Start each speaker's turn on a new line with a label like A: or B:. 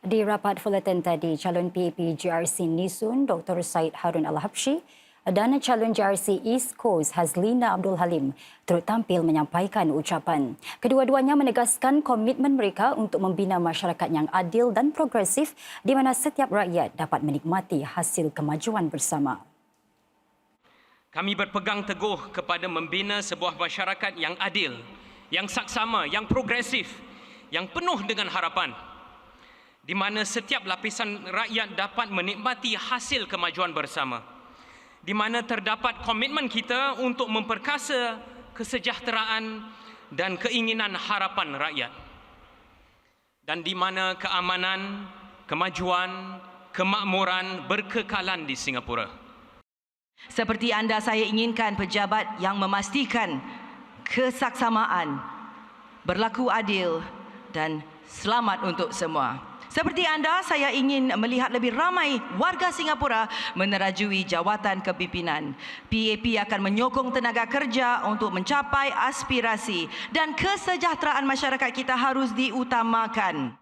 A: Di rapat Fullerton tadi, calon PAP GRC Nisun Dr. Said Harun Al-Habsyi dan calon GRC East Coast Hazlina Abdul Halim turut tampil menyampaikan ucapan. Kedua-duanya menegaskan komitmen mereka untuk membina masyarakat yang adil dan progresif di mana setiap rakyat dapat menikmati hasil kemajuan bersama.
B: Kami berpegang teguh kepada membina sebuah masyarakat yang adil, yang saksama, yang progresif, yang penuh dengan harapan di mana setiap lapisan rakyat dapat menikmati hasil kemajuan bersama. Di mana terdapat komitmen kita untuk memperkasa kesejahteraan dan keinginan harapan rakyat. Dan di mana keamanan, kemajuan, kemakmuran berkekalan di Singapura.
C: Seperti anda saya inginkan pejabat yang memastikan kesaksamaan, berlaku adil dan selamat untuk semua. Seperti anda, saya ingin melihat lebih ramai warga Singapura menerajui jawatan kepimpinan. PAP akan menyokong tenaga kerja untuk mencapai aspirasi dan kesejahteraan masyarakat kita harus diutamakan.